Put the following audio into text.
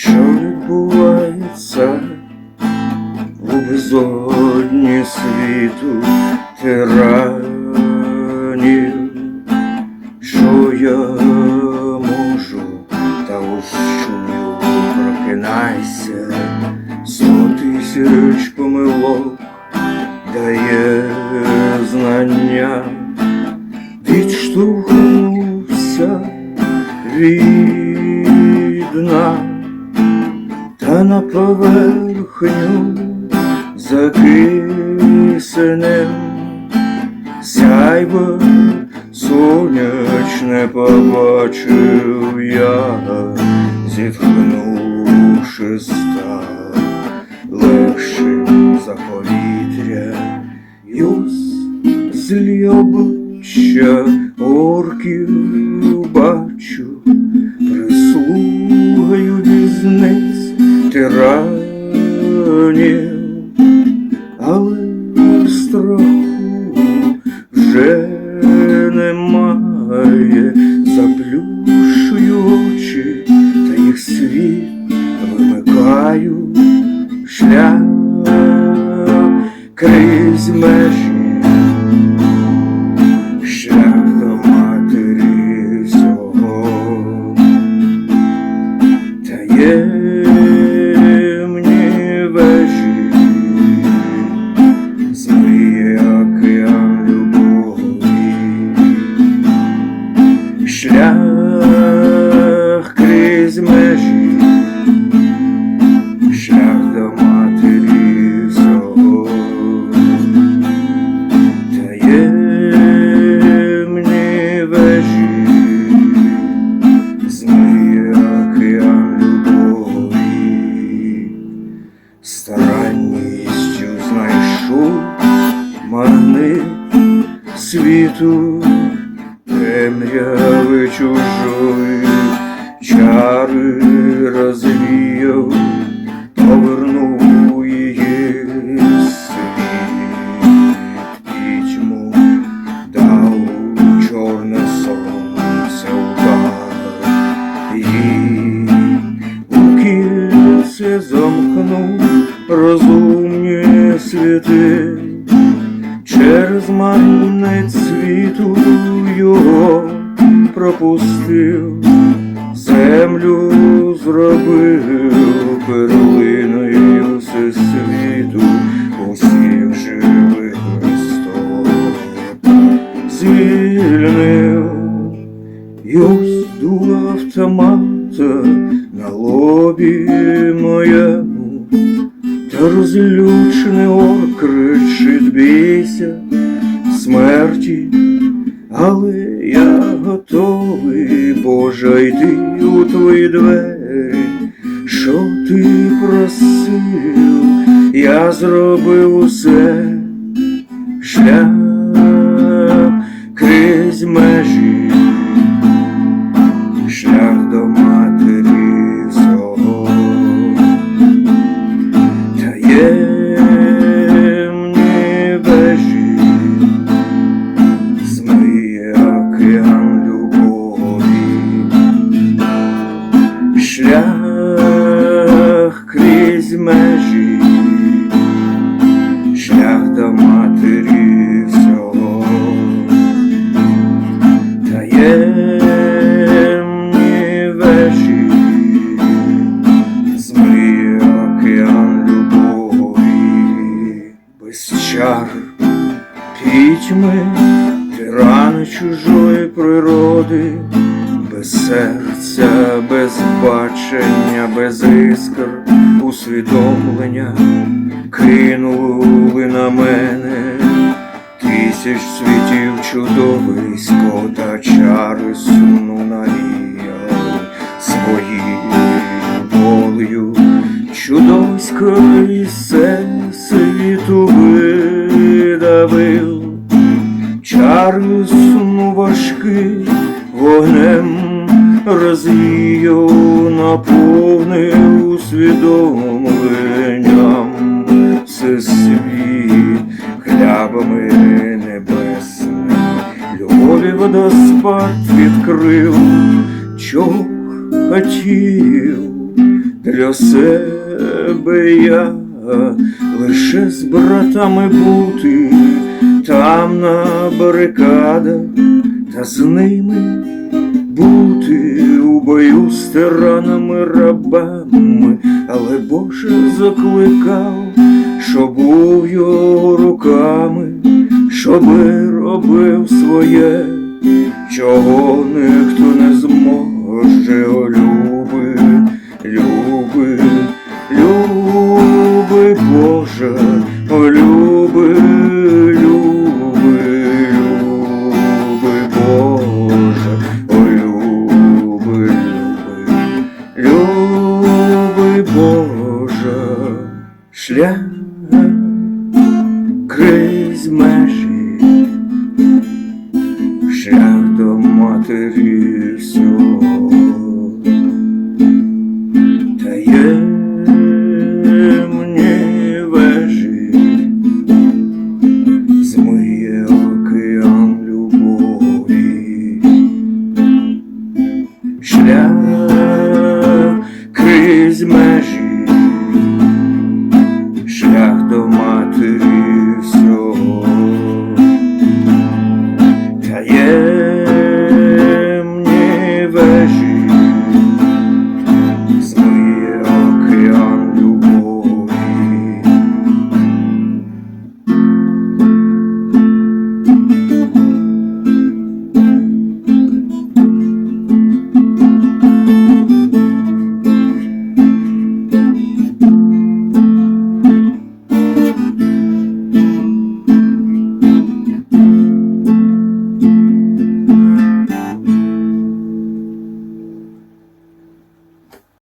Show. У безодні світу тиранів, що я можу, та ущую, прокинайся, сто тисяч помилок дає знання. Відштовхнувся від та на поверхню закисенем сяйво сонячне побачив я, зітхнувши став легшим за повітря, юз злі обличчя орків бачу, прислугою візниць тиранів, немає, світу, темряви чужої, чари розвіяв, повернув її світ. Пітьму дав чорне сонце впав і у кільце замкнув розумні світи через марнець світу його пропустив, землю зробив перлиною всесвіту усіх живих Христос звільнив Юз дула автомата на лобі моєму, розлючений орк кричить бійся смерті, але я готовий, Боже, йти у твої двері, що ти просив, я зробив усе. Шлях Без серця, без бачення, без іскр, усвідомлення кинули на мене. Тисяч світів чудовисько та чари сумну навіяли. Своєю волею чудовисько серце світу видавив, чари сну важкий вогнем розвіяв, наповнив усвідомленням. Всесвіт хлябами небесними, любові водоспад відкрив, чого хотів для себе я лише з братами бути там на барикадах та з ними бути у бою з тиранами рабами, але Боже закликав, що був його руками, щоби робив своє, чого ніхто не зможе, о крізь межі, шлях до матері